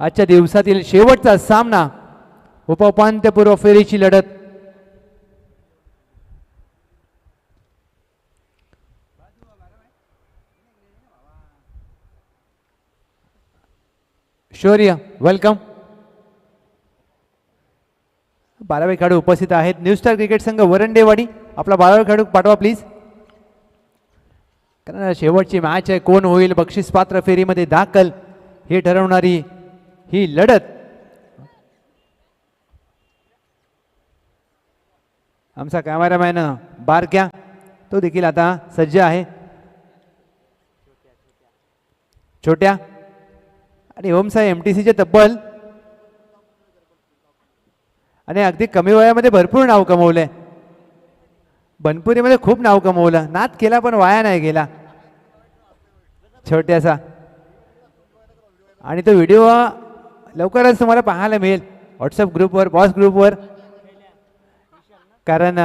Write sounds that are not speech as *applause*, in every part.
आजच्या दिवसातील शेवटचा सामना उपउपांत्यपूर्व फेरीची लढत. शौर्य वेलकम बारावे खेळाडू उपस्थित आहेत. न्यू स्टार क्रिकेट संघ वरंडेवाडी आपला बारावे खेळाडू पाठवा प्लीज कारण शेवटची मॅच आहे. कोण होईल? बक्षीस पात्र फेरीमध्ये दाखल. हे ठरवणारी ही लढत. आमचा कॅमेरामॅन बारक्या तो देखील आता सज्ज आहे. छोट्या. आणि ओमसाई एम टी सीचे तब्बल. आणि अगदी कमी वयामध्ये भरपूर नाव कमवलंय बनपुरीमध्ये खूप नाव कमवलं. नाद केला पण वाया नाही गेला. छोट्यासा. आणि तो व्हिडिओ लवकरच तुम्हाला पाहायला मिळेल. व्हॉट्सअप ग्रुपवर बॉस ग्रुपवर कारण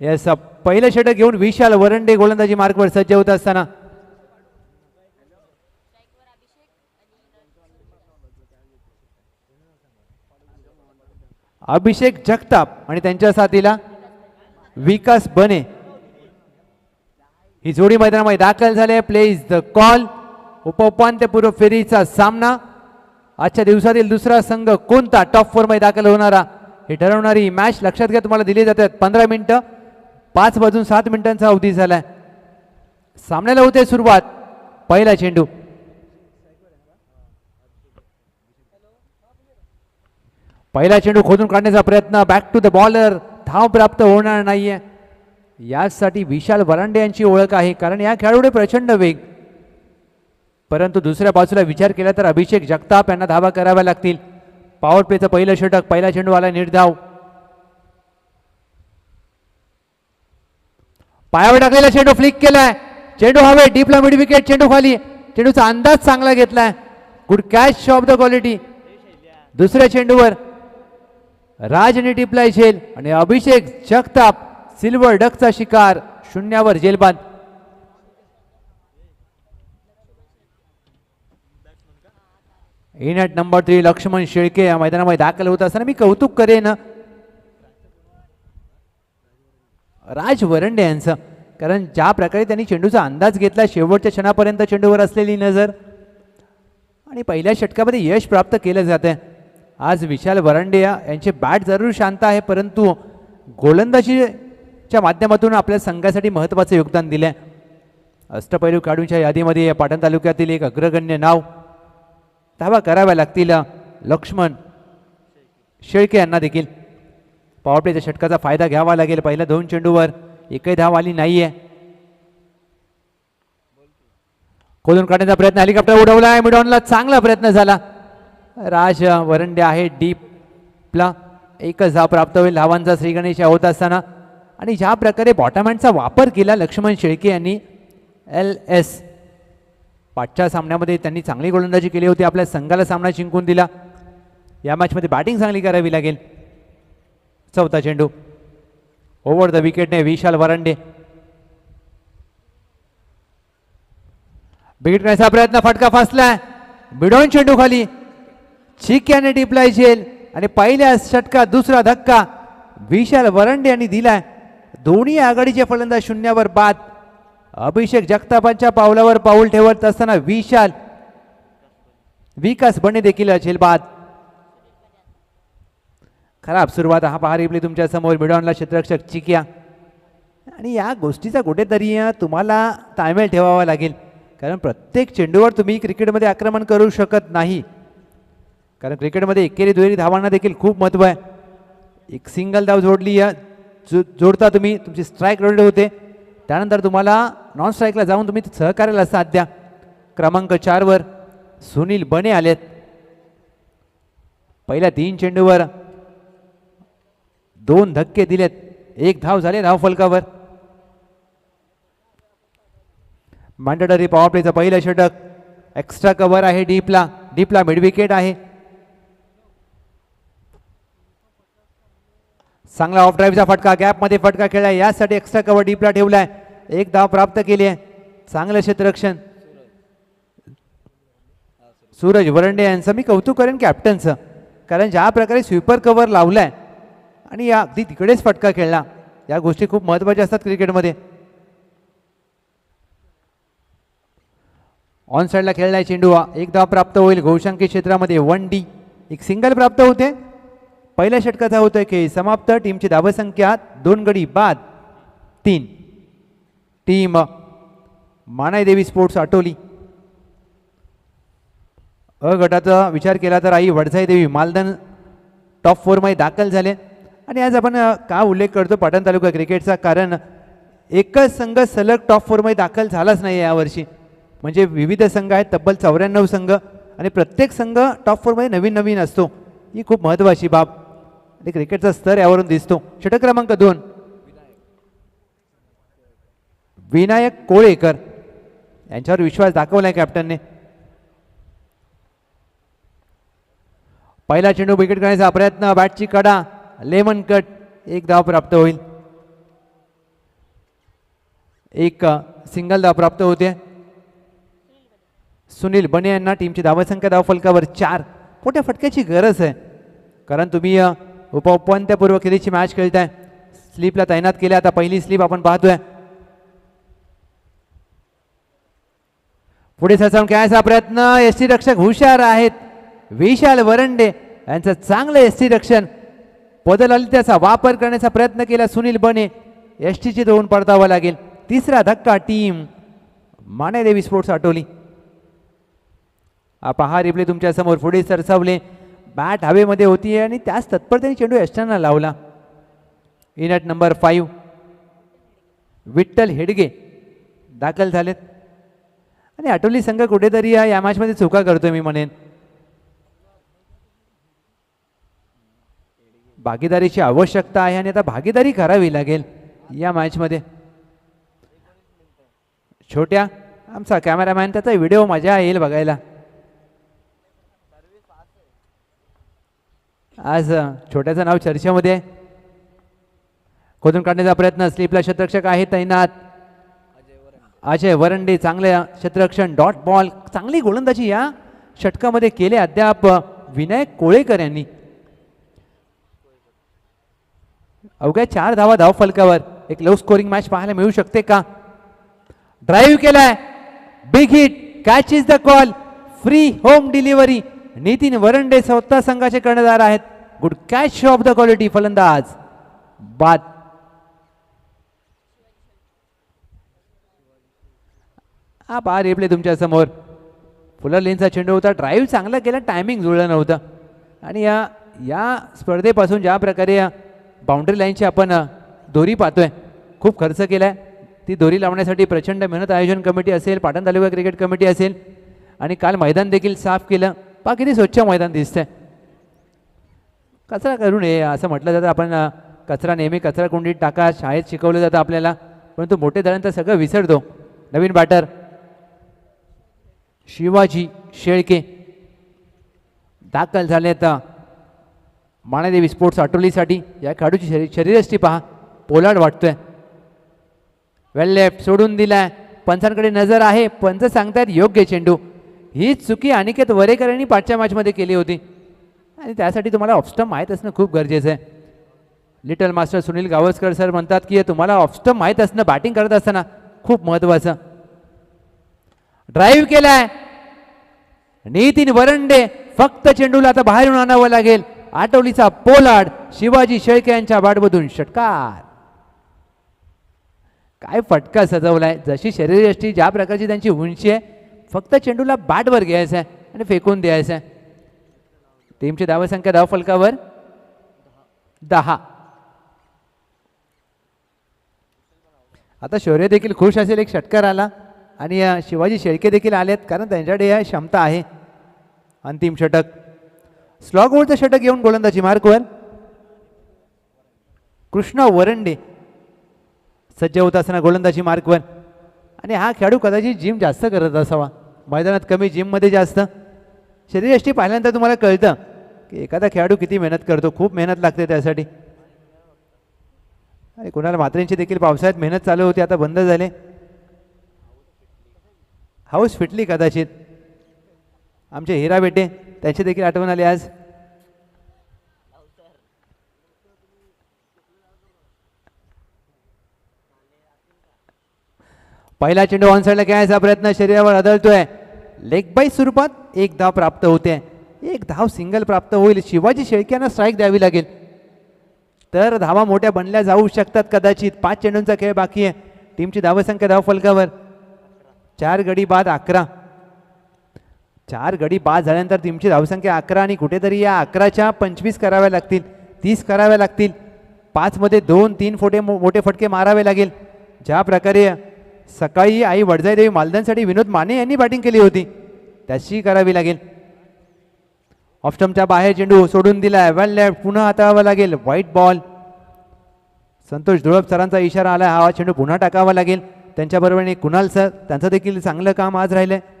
यस पहिलं षटक घेऊन विशाल वरंडे गोलंदाजी मार्कवर सज्ज होत असताना. अभिषेक जगताप आणि त्यांच्या साथीला विकास बने. ही जोडी मैदानामध्ये दाखल झाले प्ले द कॉल उपउपांत्यपूर्व फेरीचा सामना. आजच्या दिवसातील दुसरा संघ कोणता? टॉप फोरमध्ये दाखल होणारा. हे ठरवणारी मॅच लक्षात घ्या तुम्हाला दिली जातात. पंधरा मिनटं पाच वाजून सात मिनिटांचा अवधी झाला सामन्याला होते सुरुवात. पहिला चेंडू. पहिला चेंडू खोदून काढण्याचा प्रयत्न. बॅक टू द बॉलर धाव प्राप्त होणार नाहीये. यासाठी विशाल वरांडे यांची ओळख आहे. कारण या खेळाडूने प्रचंड वेग. परंतु दुसऱ्या बाजूला विचार केला तर अभिषेक जगताप यांना धावा कराव्या लागतील. पॉवर प्लेचं पहिलं षटक पहिला चेंडू आला निर्धाव. पायावर टाकलेला चेंडू फ्लिक केलाय. चेंडू हवे डीपला मिड विकेट चेंडू खाली. चेंडूचा अंदाज चांगला घेतलाय. Good catch shop the quality दुसऱ्या चेंडूवर राजने टिपलाय झेल. आणि अभिषेक जगताप सिल्वर डकचा शिकार शून्यावर जेलबांध. In at number three Laxman Shelke या मैदानामध्ये दाखल होत असताना मी कौतुक करेन राज वरंडे यांचं कारण ज्या प्रकारे त्यांनी चेंडूचा अंदाज घेतला शेवटच्या क्षणापर्यंत चेंडूवर असलेली नजर आणि पहिल्या षटकामध्ये यश प्राप्त केलं जातं आज विशाल वरंडे यांचे यांची बॅट जरूर शांत आहे परंतु गोलंदाजीच्या माध्यमातून आपल्या संघासाठी महत्त्वाचं योगदान दिलं आहे अष्टपैलू खेळाडूंच्या यादीमध्ये पाटण तालुक्यातील एक अग्रगण्य नाव धावा कराव्या लागतील लक्ष्मण शेळके यांना देखील. पॉवरप्लेच्या षटकाचा फायदा घ्यावा लागेल पहिल्या दोन चेंडूवर. एकही धाव आली नाहीये. खोदून काढण्याचा प्रयत्न हेलिकॉप्टर उडवला आहे मिडॉनला चांगला प्रयत्न झाला. राज वरंडे आहे डीपला एकच धाव प्राप्त होईल. धावांचा श्रीगणेश होत असताना. आणि ज्या प्रकारे बॉटमँडचा वापर केला लक्ष्मण शेळके यांनी एल एस पाठच्या सामन्यामध्ये त्यांनी चांगली गोलंदाजी केली होती. आपल्या संघाला सामना जिंकून दिला. या मॅचमध्ये बॅटिंग चांगली करावी लागेल. चौथा चेंडू. ओव्हर द विकेटने विशाल वरांडे. विकेट करण्याचा प्रयत्न फटका फासलाय. बिडोन चेंडू खाली. चिक्याने टिपलाय झेल. आणि पहिल्या षटकात दुसरा धक्का. विशाल वरंडे यांनी दिलाय. दोन्ही आघाडीचे फलंदाज शून्यावर बाद. अभिषेक जगतापांच्या पावलावर पाऊल ठेवत असताना विशाल विकास बने देखील झेलबाद खराब सुरुवात हा पहा रिपली तुमच्यासमोर मिडॉनला क्षेत्ररक्षक चिक्या. आणि या गोष्टीचा कुठेतरी तुम्हाला ताळमेळ ठेवावा लागेल. कारण प्रत्येक चेंडूवर तुम्ही क्रिकेटमध्ये आक्रमण करू शकत नाही. कारण क्रिकेटमध्ये एकेरी दुहेरी धावांना देखील खूप महत्त्व आहे. एक सिंगल धाव जोडली या जो जोडता तुम्ही तुमची स्ट्राईक रोडली होते. त्यानंतर तुम्हाला नॉन स्ट्राईकला जाऊन तुम्ही सहकार्याला साथ द्या. क्रमांक चारवर सुनील बने आलेत. पहिल्या तीन चेंडूवर दोन धक्के दिलेत. एक धाव झाले धाव फलकावर. मांडडरी पॉवर प्लेचं पहिलं षटक. एक्स्ट्रा कव्हर आहे डीपला डीपला मिडविकेट आहे. चांगला ऑफ ड्राईव्हचा फटका. गॅपमध्ये फटका खेळला यासाठी एक्स्ट्रा कव्हर डीपला ठेवला आहे एक धाव प्राप्त केली आहे. चांगलं क्षेत्ररक्षण. सूरज वरंडे यांचं मी कौतुक करेन कॅप्टनचं कारण ज्या प्रकारे स्वीपर कव्हर लावला आहे आणि या अगदी तिकडेच फटका खेळला या गोष्टी खूप महत्त्वाच्या असतात क्रिकेटमध्ये. ऑन साईडला खेळलाय चेंडू एक धाव प्राप्त होईल घोषांकी क्षेत्रामध्ये. One D. एक सिंगल प्राप्त होते. पहिल्या षटकाचा होतोय खेळ. समाप्त. टीमची धावसंख्या दोन गडी बाद. तीन. टीम मानाई देवी स्पोर्ट्स आटोली अ गटाचा विचार केला तर आई वडसाई देवी मालदन टॉप फोरमध्ये दाखल झाले. आणि आज आपण का उल्लेख करतो पाटण तालुका क्रिकेटचा? कारण एकच संघ सलग टॉप फोरमध्ये दाखल झालाच नाही यावर्षी म्हणजे विविध संघ आहेत तब्बल चौऱ्याण्णव संघ. आणि प्रत्येक संघ टॉप फोरमध्ये नवीन नवीन असतो. ही खूप महत्त्वाची बाब. आणि क्रिकेटचा स्तर यावरून दिसतो. षटक क्रमांक दोन. विनायक कोळेकर. यांच्यावर विश्वास दाखवलाय कॅप्टनने पहिला चेंडू विकेट करण्याचा प्रयत्न बॅटची कडा लेमन कट एक धाव प्राप्त होईल. एक सिंगल धाव प्राप्त होते. सुनील बने यांना टीमची धावसंख्या धाव फलकावर चार. मोठ्या फटक्याची गरज आहे. कारण तुम्ही उपउपांत्यपूर्व खेळीची मॅच खेळताय. स्लीपला तैनात केल्या आता पहिली स्लीप आपण पाहतोय. पुढे सरसावून खेळायचा प्रयत्न. एस टी रक्षक हुशार आहेत. विशाल वरंडे यांचं चांगलं एस टी रक्षण. बदल वापर करण्याचा प्रयत्न केला सुनील बने. एस टीची दोन पडतावा लागेल. तिसरा धक्का टीम. मानेदेवी स्पोर्ट्स आठवली. हा पहा रिप्ले तुमच्यासमोर. पुढे सरसावले. बॅट हवेमध्ये होती आणि त्याच तत्परतेने चेंडू एस्टांना लावला. In at number five Vitthal Hedge दाखल झालेत. आणि आठवली संघ कुठेतरी या या मॅचमध्ये चुका करतोय मी म्हणेन. भागीदारीची आवश्यकता आहे आणि आता भागीदारी करावी लागेल या मॅचमध्ये छोट्या आमचा कॅमेरामॅन त्याचा व्हिडिओ मजा येईल बघायला. आज छोट्याचं नाव चर्चेमध्ये खोदून काढण्याचा प्रयत्न स्लीपला शतरक्षक आहे तैनात. अजय वरंडे चांगले क्षेत्ररक्षण डॉट बॉल. चांगली गोलंदाजी या षटकामध्ये केले अद्याप विनायक कोळेकर यांनी. अवघ्या चार धावा धाव फलकावर. एक लो स्कोरिंग मॅच पाहायला मिळू शकते का? ड्राईव्ह केलाय. Big hit catch is the call free home delivery Nitin Warande स्वतः संघाचे कर्णधार आहेत. Good catch of the quality फलंदाज. बाद. हा पहा रेपले तुमच्यासमोर फुलर लेनचा चेंडू होता. ड्राईव्ह चांगला केला टायमिंग जुळलं नव्हतं. आणि या या स्पर्धेपासून ज्या प्रकारे बाउंड्री लाईनची आपण दोरी पाहतोय खूप खर्च केला आहे ती दोरी लावण्यासाठी प्रचंड मेहनत आयोजन कमिटी असेल पाटण तालुका क्रिकेट कमिटी असेल. आणि काल मैदान देखील साफ केलं. पहा किती स्वच्छ मैदान दिसतंय. कचरा करू नये असं म्हटलं जातं. आपण कचरा नेहमी कचरा कुंडीत टाका. शाळेत शिकवलं जातं आपल्याला. परंतु मोठे दळण सगळं विसरतो. नवीन बॅटर शिवाजी शेळके दाखल झाले तर माणादेवी स्पोर्ट्स आटोलीसाठी या खेळाडूची शरीर शरीरष्टी पहा. पोलाड वाटतोय. वेल लेफ्ट सोडून दिलाय. पंचांकडे नजर आहे. पंच सांगतायत योग्य चेंडू. हीच चुकी अनिकेत वरेकर यांनी पाठच्या मॅचमध्ये केली होती. आणि त्यासाठी तुम्हाला ऑफस्टम माहीत असणं खूप गरजेचं आहे. Little master Sunil Gavaskar sir म्हणतात की तुम्हाला ऑफस्टम माहीत असणं बॅटिंग करत असताना खूप महत्त्वाचं ड्राईव्ह केलाय. नितीन वरंडे फक्त चेंडूला आता बाहेरून आणावं लागेल. आठवलीचा पोलाड शिवाजी शेळके यांच्या बाटमधून. षटकार. काय फटका सजवलाय. जशी शरीरयष्टी ज्या प्रकारची त्यांची उंची आहे फक्त चेंडूला बॅटवर घ्यायचं आहे आणि फेकून द्यायचं आहे. टीमची धावसंख्या धाव फलकावर दहा. आता शौर्य देखील खुश असेल. एक षटकार आला. आणि शिवाजी शेळके देखील आले आहेत कारण त्यांच्याकडे या क्षमता आहे. अंतिम षटक. स्लॉग ओव्हरचं षटक येऊन गोलंदाजी. मार्कवर कृष्णा वरंडे. सज्ज होत असताना गोलंदाजी मार्कवर आणि हा खेळाडू कदाचित जिम जास्त करत असावा. मैदानात कमी जिममध्ये जास्त. शरीरयष्टी पाहिल्यानंतर तुम्हाला कळतं की एखादा खेळाडू किती मेहनत करतो. खूप मेहनत लागते त्यासाठी. आणि कुणाला मात्रेंची देखील पावसाळ्यात मेहनत चालू होती आता बंद झाले. हाऊस फिटली कदाचित. आमचे हिरा बेटे त्यांची देखील आठवण आली आज. पहिला चेंडू ऑनसाईडला खेळायचा प्रयत्न शरीरावर आदळतोय. लेग बाय स्वरूपात एक धाव प्राप्त होते. एक धाव सिंगल प्राप्त होईल. शिवाजी शेळक्यांना स्ट्राईक द्यावी लागेल. तर धावा मोठ्या बनल्या जाऊ शकतात कदाचित. पाच चेंडूंचा खेळ बाकी आहे. टीमची धावसंख्या धाव फलकावर चार गडी बाद अकरा. चार गडी बाद झाल्यानंतर तुमची धावसंख्या अकरा आणि कुठेतरी या अकराच्या पंचवीस कराव्या लागतील तीस कराव्या लागतील. पाचमध्ये दोन तीन फोटे मो- मोठे फटके मारावे लागेल. ज्या प्रकारे सकाळी आई वडजाईदेवी मालदांसाठी विनोद माने यांनी बॅटिंग केली होती तशी करावी लागेल. ऑफस्टमच्या बाहेर चेंडू सोडून दिला वेल लेफ्ट पुन्हा हाताळावा लागेल. व्हाईट बॉल संतोष धुळप सरांचा इशारा आला हा चेंडू पुन्हा टाकावा लागेल. त्यांच्याबरोबरीने कुणाल सर त्यांचं देखील चांगलं काम आज राहिलं आहे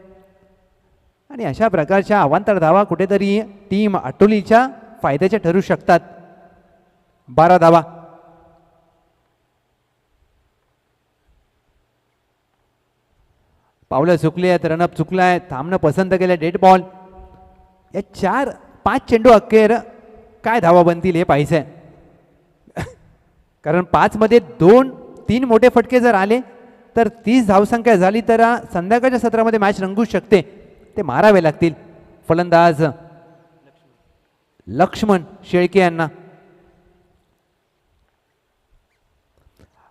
आणि अशा प्रकारच्या अवांतर धावा कुठेतरी टीम अटोलीच्या फायद्याच्या ठरू शकतात. बारा धावा पावलं चुकली आहेत रनअप चुकला आहे थांबणं पसंत केलं डेड बॉल या चार पाच चेंडू अखेर काय धावा बनतील हे पाहिजे *laughs* कारण पाचमध्ये दोन तीन मोठे फटके जर आले तर तीस धावसंख्या झाली तर संध्याकाळच्या सत्रामध्ये मॅच रंगू शकते. ते मारावे लागतील. फलंदाज लक्ष्मण शेळके यांना.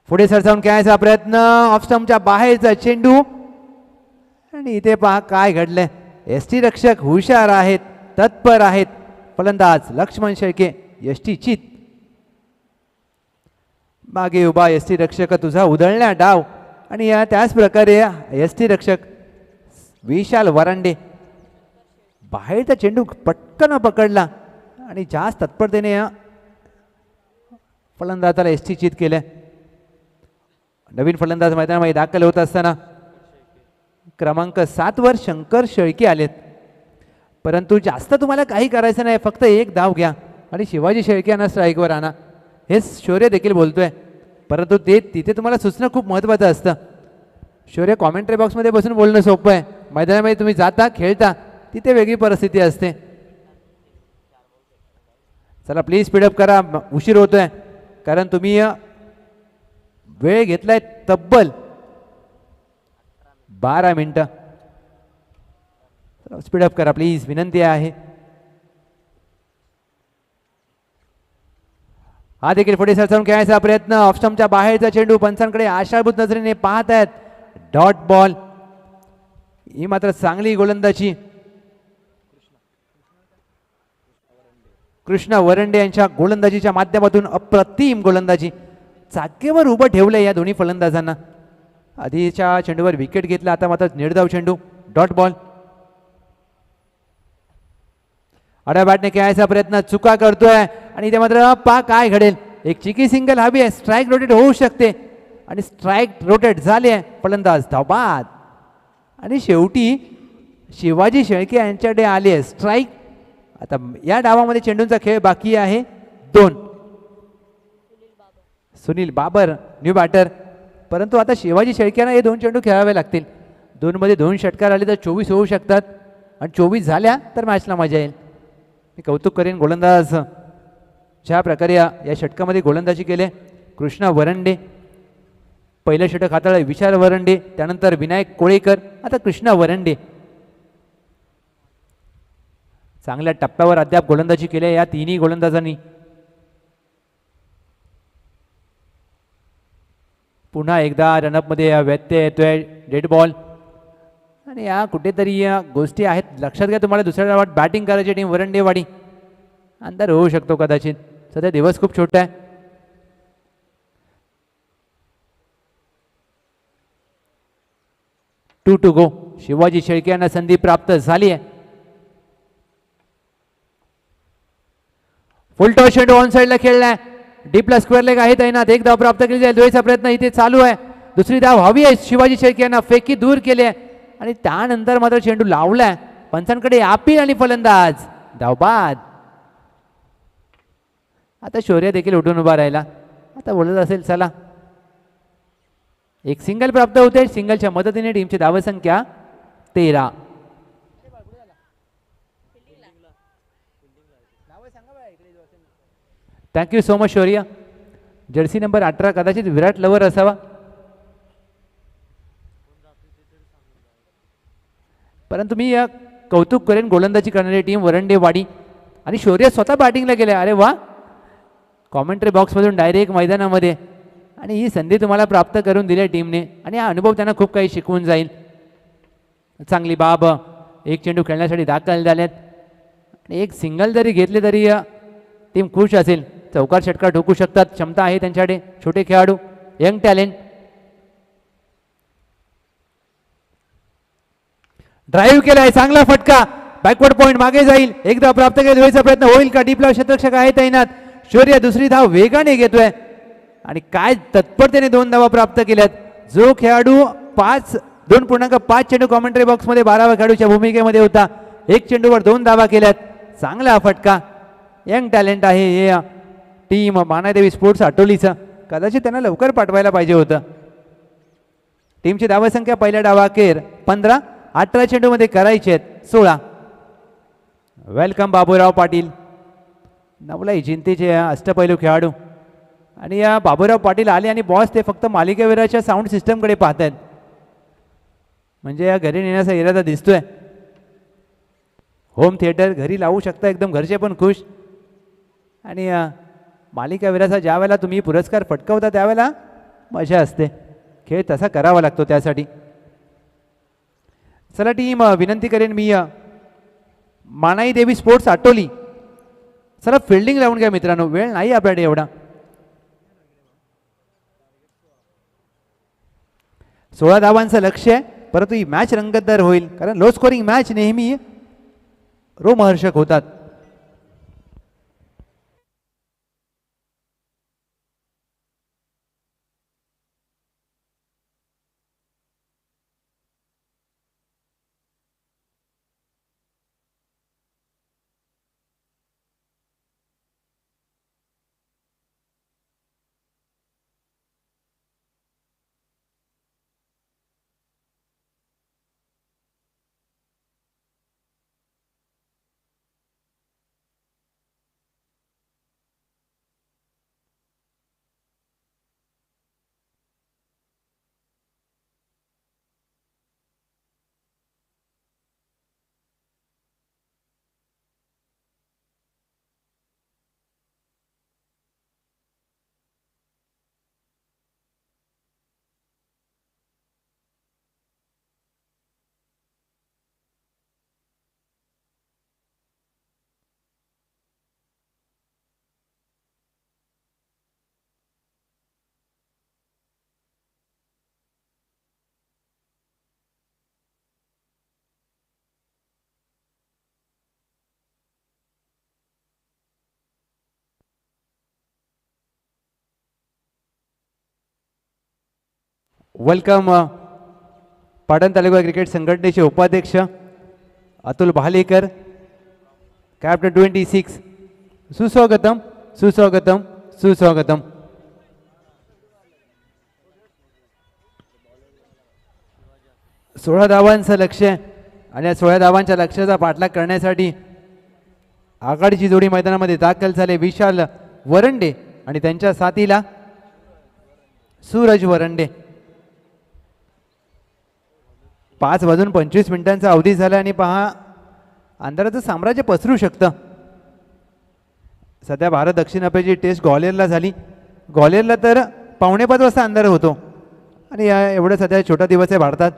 पुढे सरसावून खेळायचा प्रयत्न. ऑफस्टमच्या बाहेरचा चेंडू. आणि इथे पहा काय घडलंय. एस टी रक्षक हुशार आहेत तत्पर आहेत. फलंदाज लक्ष्मण शेळके एस टी चित. मागे उभा एस टी रक्षक तुझा उधळण्या डाव. आणि या त्याच प्रकारे एस टी रक्षक विशाल वरांडे बाहेरचा चेंडू पटकन पकडला आणि जास्त तत्परतेने या फलंदाजाला एस टी चित केलं नवीन फलंदाज मैदानामध्ये दाखल होत असताना क्रमांक सातवर शंकर शेळके आलेत. परंतु जास्त तुम्हाला काही करायचं नाही फक्त एक धाव घ्या आणि शिवाजी शेळके यांना स्ट्राईकवर आणा. हे शौर्य देखील बोलतोय. परंतु ते तिथे तुम्हाला सुचणं खूप महत्त्वाचं असतं. शौर्य कॉमेंट्री बॉक्समध्ये बसून बोलणं सोपं आहे. मैदानामध्ये तुम्ही जाता खेळता तिथे वेगळी परिस्थिती असते. चला प्लीज स्पीडअप करा. उशीर उशीर होतोय. कारण तुम्ही वेळ वेळ घेतलाय तब्बल बारा मिनटं. स्पीडअप करा. प्लीज विनंती आहे. हा देखील पुढे सरसावून खेळायचा प्रयत्न. ऑफस्टमच्या बाहेरचा चेंडू पंचांकडे आशाभूत नजरेने पाहत आहेत. डॉट बॉल ही मात्र चांगली गोलंदाजी. कृष्णा वरंडे यांच्या गोलंदाजीच्या माध्यमातून अप्रतिम गोलंदाजी. जागेवर उभं ठेवलंय या दोन्ही फलंदाजांना. आधीच्या चेंडूवर विकेट घेतला आता मात्र निर्धाव चेंडू. डॉट बॉल आड्या बॅटने खेळायचा प्रयत्न चुका करतोय आणि इथे मात्र पा काय घडेल? एक चिकी सिंगल हवी आहे. स्ट्राईक रोटेट होऊ शकते. आणि स्ट्राईक रोटेट झाले आहे. फलंदाज धावबाद. आणि शेवटी शिवाजी शेळके यांच्याकडे आले आहे. स्ट्राईक आता या डावामध्ये चेंडूंचा खेळ बाकी आहे. दोन. सुनील बाबर न्यू बॅटर परंतु आता शिवाजी शेळक्यांना हे दोन चेंडू खेळावे लागतील. दोनमध्ये दोन षटकार आले तर चोवीस होऊ शकतात. आणि चोवीस झाल्या तर मॅचला मजा येईल. मी कौतुक करेन गोलंदाज. ज्या प्रकारे या षटकामध्ये गोलंदाजी केले कृष्णा वरंडे पहिलं षटक हाताळलं विशाल वरंडे त्यानंतर विनायक कोळेकर आता कृष्णा वरंडे. चांगल्या टप्प्यावर अद्याप गोलंदाजी केली आहे या तिन्ही गोलंदाजांनी. पुन्हा एकदा रनअपमध्ये व्यत्यय येतोय डेड बॉल आणि या कुठेतरी या गोष्टी आहेत. लक्षात घ्या तुम्हाला दुसऱ्या डावात बॅटिंग करायची टीम वरंडेवाडी. अंतर होऊ शकतो कदाचित. सध्या दिवस खूप छोटा आहे. Two to go Shivaji Shelke यांना संधी प्राप्त झाली आहे. फुल टॉस चेंडू ऑन साईडला खेळलाय. डीपला स्क्वेअर लेग आहे तैनात. एक धाव प्राप्त केली जाईल. दोयचा प्रयत्न इथे चालू आहे. दुसरी धाव हवी आहे. शिवाजी शेळके यांना फेकी दूर केली आहे. आणि त्यानंतर मात्र चेंडू लावलाय. पंचांकडे अपील आणि फलंदाज. धावबाद. आता शौर्य देखील उठून उभा राहिला. आता बोलत असेल चला. एक सिंगल प्राप्त होते. सिंगलच्या मदतीने टीमची धावसंख्या तेरा. Thank you so much Shaurya. Jersey number अठरा कदाचित विराट लवर असावा. परंतु मी या कौतुक करेन गोलंदाजी करणारी टीम वरंडेवाडी आणि शौर्य स्वतः बॅटिंगला गेले. अरे वा. कॉमेंट्री बॉक्समधून डायरेक्ट मैदानामध्ये. आणि ही संधी तुम्हाला प्राप्त करून दिली आहे टीमने आणि हा अनुभव त्यांना खूप काही शिकवून जाईल. चांगली बाब. एक चेंडू खेळण्यासाठी दाखल झाल्यात आणि एक सिंगल जरी घेतले तरी टीम खुश असेल. चौकार षटकार ठोकू शकतात. क्षमता आहे त्यांच्याकडे. छोटे खेळाडू. यंग टॅलेंट ड्राईव्ह केलाय चांगला फटका. बॅकवर्ड पॉईंट मागे जाईल. एकदा प्राप्त केला धुळीचा प्रयत्न होईल का? डीपला क्षेत्ररक्षक आहे तैनात. शौर्य दुसरी धाव वेगाने घेतोय. आणि काय तत्परतेने दोन धावा प्राप्त केल्यात. जो खेळाडू पाच दोन पूर्णांक पाच चेंडू कॉमेंट्री बॉक्समध्ये बाराव्या खेळाडूच्या भूमिकेमध्ये होता. एक चेंडूवर दोन धावा केल्यात. चांगला फटका. यंग टॅलेंट आहे हे टीम मानादेवी स्पोर्ट्स आटोलीचं. कदाचित त्यांना लवकर पाठवायला पाहिजे होतं. टीमची धावसंख्या पहिल्या डावाखेर पंधरा अठरा चेंडूमध्ये करायचे आहेत. सोळा. वेलकम बाबूराव पाटील. नवलाई जिंतीचे अष्टपैलू खेळाडू. आणि या बाबूराव पाटील आले आणि बॉस ते फक्त मालिकावीराच्या साऊंड सिस्टमकडे पाहत आहेत. म्हणजे या घरी नेण्याचा इरादा दिसतोय. होम थिएटर घरी लावू शकता एकदम घरचे पण खुश. आणि मालिकावीराचा ज्या वेळेला तुम्ही पुरस्कार पटकवता त्यावेळेला मजा असते. खेळ तसा करावा लागतो त्यासाठी. चला टीम विनंती करेन मी मानाई देवी स्पोर्ट्स आटोली. चला फिल्डिंग लावून घ्या मित्रांनो वेळ नाही आपल्याकडे एवढा. सोळा धावांचं लक्ष आहे परंतु ही मॅच रंगतदार होईल कारण लो स्कोरिंग मॅच नेहमी रोमहर्षक होतात. वेलकम पाटण तालुका क्रिकेट संघटनेचे उपाध्यक्ष Atul Bhalekar captain twenty six सुस्वागतम सुस्वागतम सुस्वागतम सोळा धावांचं लक्ष आणि या सोळा धावांच्या लक्ष्याचा पाठलाग करण्यासाठी आघाडीची जोडी मैदानामध्ये दाखल झाले विशाल वरंडे आणि त्यांच्या साथीला सूरज वरंडे. पाच वाजून पंचवीस मिनिटांचा अवधी झाला आणि पहा अंधाराचं साम्राज्य पसरू शकतं. सध्या भारत दक्षिण आफ्रिकेची टेस्ट ग्वालियरला झाली. ग्वालियरला तर पावणे पाच वाजता अंधार होतो. आणि या एवढं सध्या छोटा दिवस आहे भारतात.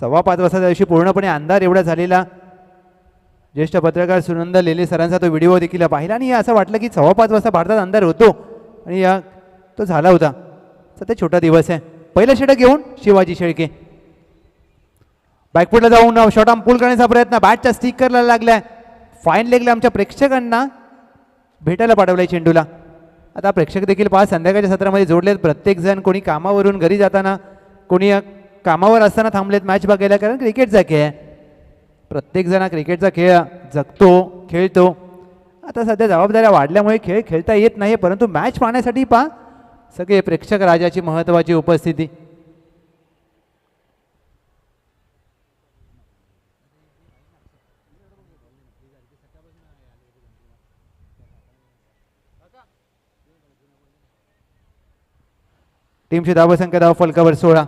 सव्वा पाच वाजता त्या दिवशी पूर्णपणे अंधार एवढा झालेला. ज्येष्ठ पत्रकार सुनंद लेले सरांचा तो व्हिडिओ देखील पाहिला आणि असं वाटलं की सव्वा पाच वाजता भारतात अंधार होतो. आणि या तो झाला होता. सध्या छोटा दिवस आहे. पहिलं षटक घेऊन शिवाजी शेळके. बॅकफुटला जाऊन शॉर्ट आर्म पूल करण्याचा प्रयत्न. बॅटच्या स्टिकरला लागलाय. फाईन लेगला आमच्या प्रेक्षकांना भेटायला पाठवलंय चेंडूला. आता प्रेक्षक देखील पाच संध्याकाळच्या सत्रामध्ये जोडलेत. प्रत्येकजण कोणी कामावरून घरी जाताना कोणी कामावर असताना थांबलेत मॅच बघायला कारण क्रिकेटचा खेळ आहे. प्रत्येकजण हा क्रिकेटचा खेळ जगतो खेळतो. आता सध्या जबाबदाऱ्या वाढल्यामुळे खेळ खेळता येत नाही परंतु मॅच पाहण्यासाठी पहा सगळे प्रेक्षक राजाची महत्त्वाची उपस्थिती. टीमची धावसंख्या धाव फलकावर सोळा.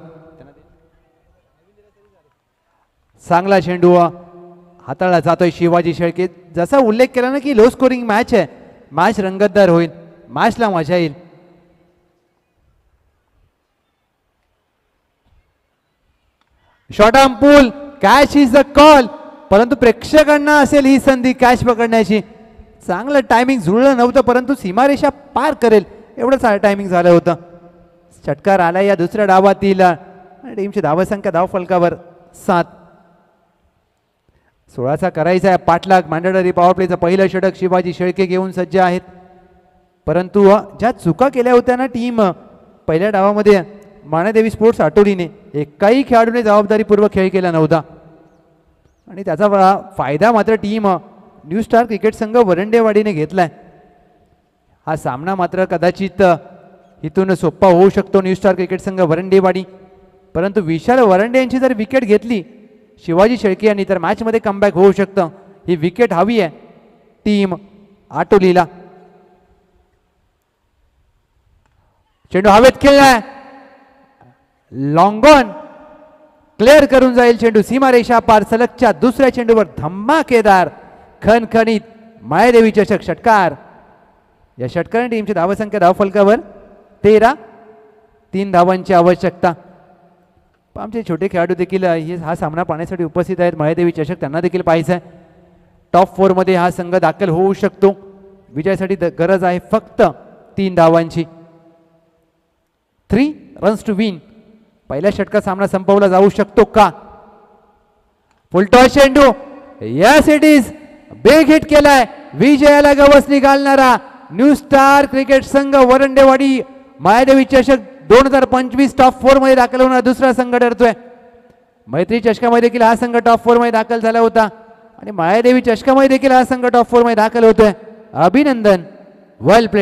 चांगला चेंडू हाताळला जातोय शिवाजी शेळके. जसा उल्लेख केला ना की लो स्कोरिंग मॅच आहे. मॅच रंगतदार होईल. मॅचला मजा येईल. Short arm pull catch is the call परंतु प्रेक्षकांना असेल ही संधी कॅच पकडण्याची. चांगलं टायमिंग जुळलं नव्हतं परंतु सीमारेषा पार करेल. एवढंच टायमिंग झालं होतं. षटकार आला या दुसऱ्या डावातील. आणि टीमची धावसंख्या धावफलकावर सात. सोळाचा करायचा आहे. पाठलाग मॅन्डेटरी पॉवर प्लेचं पहिलं षटक शिवाजी शेळके घेऊन सज्ज आहेत. परंतु ज्या चुका केल्या होत्या ना टीम पहिल्या डावामध्ये मानेदेवी स्पोर्ट्स आठवडीने एकाही खेळाडूने जबाबदारीपूर्वक खेळ केला नव्हता. आणि त्याचा फायदा मात्र टीम न्यू स्टार क्रिकेट संघ वरंडेवाडीने घेतलाय. हा सामना मात्र कदाचित इथून सोप्पा होऊ शकतो न्यू स्टार क्रिकेट संघ वरंडेवाडी. परंतु विशाल वरंडे यांची जर विकेट घेतली शिवाजी शेळके यांनी तर मॅचमध्ये कमबॅक होऊ शकतं. ही विकेट हवी आहे. टीम आटोलीला. चेंडू हवेत खेळलाय. लॉंगॉन क्लिअर करून जाईल चेंडू. सीमारेषा पार सलगच्या दुसऱ्या चेंडूवर धम्माकेदार खणखणीत मायादेवी चषक षटकार. या षटकाने टीमची धावसंख्या धावफलकावर तेरा. तीन धावांची आवश्यकता. आमचे छोटे खेळाडू देखील हे हा सामना पाहण्यासाठी उपस्थित आहेत. मायादेवी चषक त्यांना देखील पाहायचं आहे. टॉप फोरमध्ये हा संघ दाखल होऊ शकतो. विजयासाठी द- गरज आहे फक्त तीन धावांची. थ्री रन्स टू विन पहिल्या षटकात सामना संपवला जाऊ शकतो का? फुलटॉस चेंडू yes it is big hit केलाय. विजयाला गवसणी घालणारा न्यू स्टार क्रिकेट संघ वरंडेवाडी. मायादेवी चषक दोन हजार पंचवीस टॉप फोरमध्ये दाखल होणारा दुसरा संघ ठरतोय. मैत्री चषकामध्ये देखील हा संघ टॉप फोरमध्ये दाखल झाला होता. आणि मायादेवी चषकामध्ये देखील हा संघ टॉप फोरमध्ये दाखल होतोय. अभिनंदन. वेल प्ले